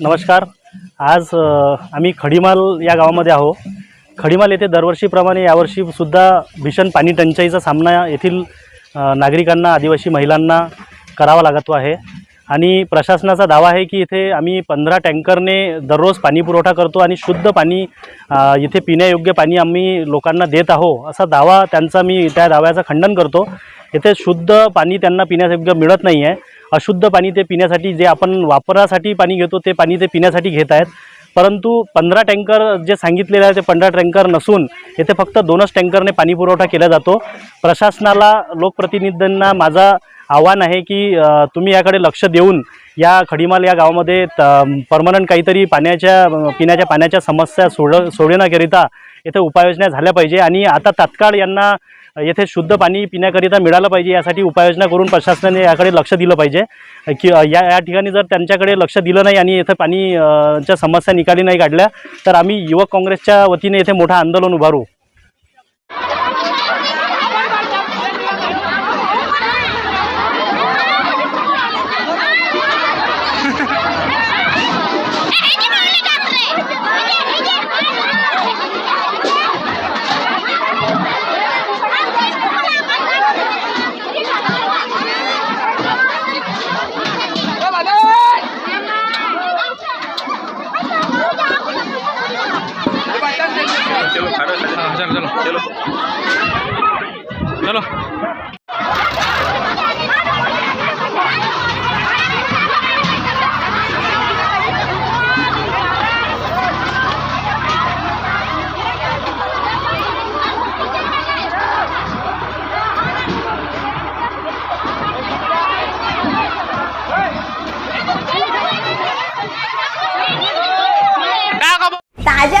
नमस्कार. आज आम्ही खडीमाल या गावामध्ये आहो. खडीमाल येथे दरवर्षीप्रमाणे यावर्षीसुद्धा भीषण पाणी टंचाईचा सामना येथील नागरिकांना आदिवासी महिलांना करावा लागतो आहे. आणि प्रशासनाचा दावा आहे की इथे आम्ही पंधरा टँकरने दररोज पाणी पुरवठा करतो आणि शुद्ध पाणी इथे पिण्यायोग्य पाणी आम्ही लोकांना देत आहो असा दावा त्यांचा मी त्या दाव्याचं खंडन करतो. येथे शुद्ध पाणी त्यांना पिण्यायोग्य मिळत नाही आहे अशुद्ध पाणी ते पिण्यासाठी जे आपण वापरासाठी पाणी घेतो ते पाणी ते पिण्यासाठी घेत आहेत. परंतु पंधरा टँकर जे सांगितलेले आहे ते पंधरा टँकर नसून येथे फक्त दोनच टँकरने पाणी पुरवठा केला जातो. प्रशासनाला लोकप्रतिनिधींना माझा आव्हान आहे की तुम्ही याकडे लक्ष देऊन या खडीमाल या गावामध्ये परमनंट काहीतरी पाण्याच्या पिण्याच्या पाण्याच्या समस्या सोड सोडवण्याकरिता येथे उपाययोजना झाल्या पाहिजे. आणि आता तात्काळ यांना येथे शुद्ध पाणी पिण्याकरिता मिळालं पाहिजे यासाठी उपाययोजना करून प्रशासनाने याकडे लक्ष दिलं पाहिजे. की या या ठिकाणी जर त्यांच्याकडे लक्ष दिलं नाही आणि येथे पाणीच्या समस्या निकाली नाही काढल्या तर आम्ही युवक काँग्रेसच्या वतीने येथे मोठं आंदोलन उभारू. চলো চলো চলো। চলো। তাজা